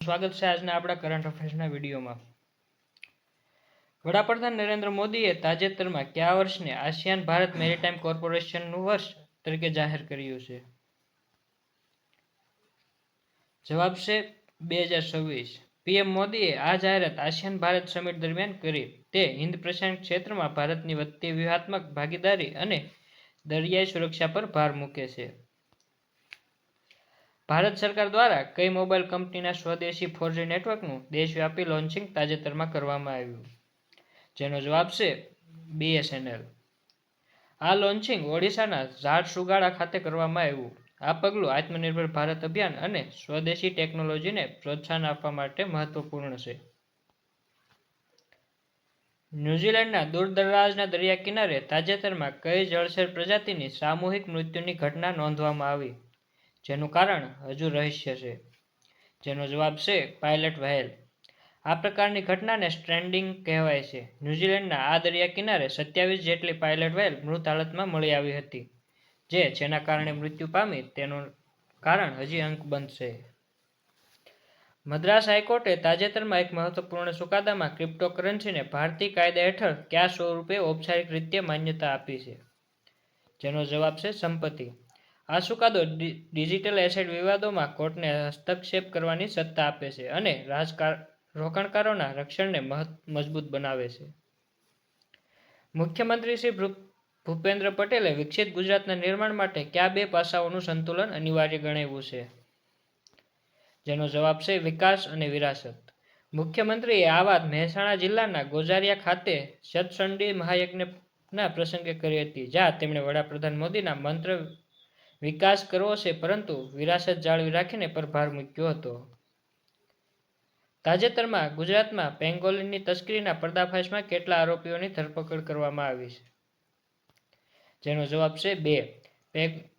સ્વાગત છે આજના આપણા કરંટ અફેર્સના વિડીયોમાં. વડાપ્રધાન નરેન્દ્ર મોદીએ તાજેતરમાં કયા વર્ષને આસિયાન ભારત મેરીટાઈમ કોર્પોરેશનનું વર્ષ તરીકે જાહેર કર્યું છે? જવાબ છે બે હજાર છવ્વીસ. પીએમ મોદીએ આ જાહેરાત આસિયાન ભારત સમિટ દરમિયાન કરી. તે હિન્દ પ્રશાંત ક્ષેત્રમાં ભારતની વધતી વ્યૂહાત્મક ભાગીદારી અને દરિયાઈ સુરક્ષા પર ભાર મૂકે છે. ભારત સરકાર દ્વારા કઈ મોબાઈલ કંપનીના સ્વદેશી ફોરજી નેટવર્કનું દેશવ્યાપી લોન્ચિંગ તાજેતરમાં કરવામાં આવ્યું? જેનો જવાબ છે બીએસએનએલ આ લોન્ચિંગ ઓડિશાના ઝારસુગાડા ખાતે કરવામાં આવ્યું. આ પગલું આત્મનિર્ભર ભારત અભિયાન અને સ્વદેશી ટેકનોલોજીને પ્રોત્સાહન આપવા માટે મહત્વપૂર્ણ છે. ન્યૂઝીલેન્ડના દૂરદરાજના દરિયા કિનારે તાજેતરમાં કઈ જળચર પ્રજાતિની સામૂહિક મૃત્યુની ઘટના નોંધવામાં આવી? જેનું કારણ હજુ રહસ્ય છે. જેનો જવાબ છે પાયલટ વહેલ. આ પ્રકારની ઘટનાને સ્ટ્રેન્ડિંગ કહેવાય છે. ન્યૂઝીલેન્ડના આ દરિયા કિનારે સત્યાવીસ જેટલી પાયલટ વહેલ મૃત હાલતમાં મળી આવી હતી, જે જેના કારણે મૃત્યુ પામી તેનું કારણ હજી અંકબંધ છે. મદ્રાસ હાઈકોર્ટે તાજેતરમાં એક મહત્વપૂર્ણ ચુકાદામાં ક્રિપ્ટોકરન્સીને ભારતીય કાયદા હેઠળ કયા સ્વરૂપે ઔપચારિક રીતે માન્યતા આપી છે? જેનો જવાબ છે સંપત્તિ. આ ચુકાદો ડિજિટલ એસેટ વિવાદોમાં કોર્ટને હસ્તક્ષેપ કરવાની સત્તા આપે છે અને રાજકાર, રોકાણકારોના રક્ષણને મજબૂત બનાવે છે. મુખ્યમંત્રી શ્રી ભૂપેન્દ્ર પટેલે વિકસિત ગુજરાતના નિર્માણ માટે કયા બે પાસાઓનું સંતુલન અનિવાર્ય ગણાવ્યું છે? જેનો જવાબ છે વિકાસ અને વિરાસત. મુખ્યમંત્રીએ આ વાત મહેસાણા જિલ્લાના ગોઝારિયા ખાતે સતસંડી મહાયજ્ઞના પ્રસંગે કરી હતી, જ્યાં તેમણે વડાપ્રધાન મોદીના મંત્ર વિકાસ કરવો છે, પરંતુ વિરાસત જાળવી રાખીને પર ભાર મૂક્યો હતો. તાજેતરમાં ગુજરાતમાં પેંગોલિનની તસ્કરીના પર્દાફાશમાં કેટલા આરોપીઓની ધરપકડ કરવામાં આવી છે? જેનો જવાબ છે બે.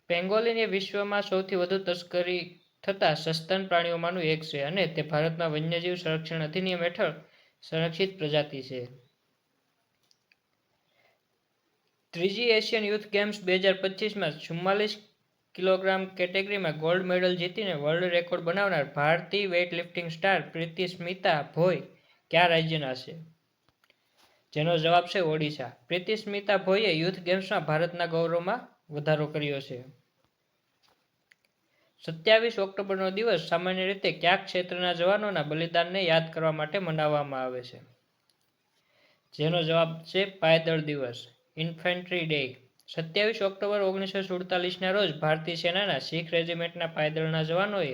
પેંગોલિન એ વિશ્વમાં સૌથી વધુ તસ્કરી થતા સસ્તન પ્રાણીઓમાંનું એક છે અને તે ભારતમાં વન્યજીવ સંરક્ષણ અધિનિયમ હેઠળ સંરક્ષિત પ્રજાતિ છે. ત્રીજી એશિયન યુથ ગેમ્સ બે હજાર પચીસમાં ચુમ્માલીસ કિલોગ્રામ કેટેગરીમાં ગોલ્ડ મેડલ જીતીને વર્લ્ડ રેકોર્ડ બનાવનાર ભારતીય weight lifting star Preeti Smita Bhoi કયા રાજ્યના છે? જેનો જવાબ છે ઓડિશા. પ્રીતિ સ્મિતા ભોઈએ યુથ ગેમ્સમાં ભારતના ગૌરવમાં વધારો કર્યો છે. સત્યાવીસ ઓક્ટોબરનો દિવસ સામાન્ય રીતે કયા ક્ષેત્રના જવાનોના બલિદાનને યાદ કરવા માટે મનાવવામાં આવે છે? જેનો જવાબ છે પાયદળ દિવસ. Infantry day. સત્યાવીસ ઓક્ટોબર ઓગણીસો સુડતાલીસના રોજ ભારતીય સેનાના શીખ રેજિમેન્ટના પાયદળના જવાનોએ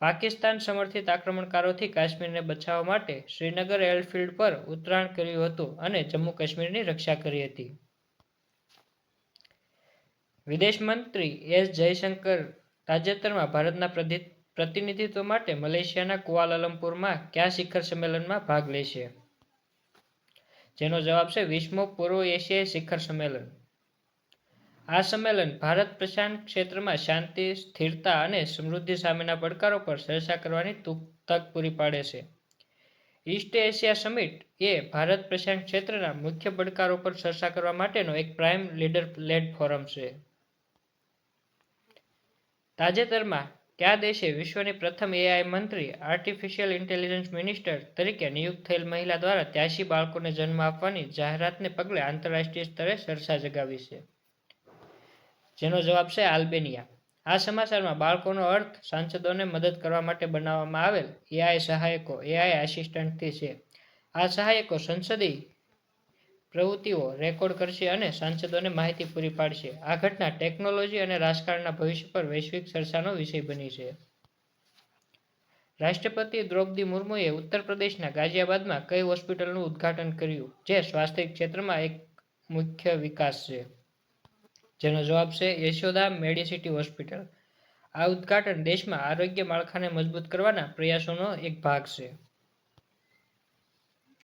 પાકિસ્તાન સમર્થિત આક્રમણકારોથી કાશ્મીરને બચાવવા માટે શ્રીનગર એરફિલ્ડ પર ઉતરાણ કર્યું હતું અને જમ્મુ કાશ્મીરની રક્ષા કરી હતી. વિદેશ મંત્રી એસ જયશંકર તાજેતરમાં ભારતના પ્રતિનિધિત્વ માટે મલેશિયાના કુઆલાલમપુરમાં કયા શિખર સંમેલનમાં ભાગ લેશે? જેનો જવાબ છે વીસમો પૂર્વ એશિયાઈ શિખર સંમેલન. આ સંમેલન ભારત પ્રશાંત ક્ષેત્રમાં શાંતિ, સ્થિરતા અને સમૃદ્ધિ સામેના પડકારો પર ચર્ચા કરવાની તક પૂરી પાડે છે. ઈસ્ટ એશિયા સમિટ એ ભારત પ્રશાંત ક્ષેત્રના મુખ્ય પડકારો પર ચર્ચા કરવા માટેનો એક પ્રાઇમ લીડર લેડ ફોરમ છે. તાજેતરમાં કયા દેશે વિશ્વની પ્રથમ એઆઈ મંત્રી આર્ટિફિશિયલ ઇન્ટેલિજન્સ મિનિસ્ટર તરીકે નિયુક્ત થયેલ મહિલા દ્વારા ત્યાસી બાળકોને જન્મ આપવાની જાહેરાતને પગલે આંતરરાષ્ટ્રીય સ્તરે ચર્ચા જગાવી છે. જેનો જવાબ છે આલ્બેનિયા. આ સમાચારમાં બાળકોનો અર્થ સાંસદોને મદદ કરવા માટે બનાવવામાં આવેલ એઆઈ સહાયકો એઆઈ આસિસ્ટન્ટથી છે. આ સહાયકો સંસદીય પ્રવૃત્તિઓ રેકોર્ડ કરશે અને સાંસદોને માહિતી પૂરી પાડશે. આ ઘટના ટેકનોલોજી અને રાજકારણના ભવિષ્ય પર વૈશ્વિક ચર્ચાનો વિષય બની છે. રાષ્ટ્રપતિ દ્રૌપદી મુર્મુએ ઉત્તર પ્રદેશના ગાઝિયાબાદમાં કઈ હોસ્પિટલનું ઉદ્ઘાટન કર્યું, જે સ્વાસ્થ્ય ક્ષેત્રમાં એક મુખ્ય વિકાસ છે? જેનો જવાબ છે યશોદા મેડિસિટી હોસ્પિટલ. આ ઉદ્ઘાટન દેશમાં આરોગ્ય માળખાને મજબૂત કરવાના પ્રયાસોનો એક ભાગ છે.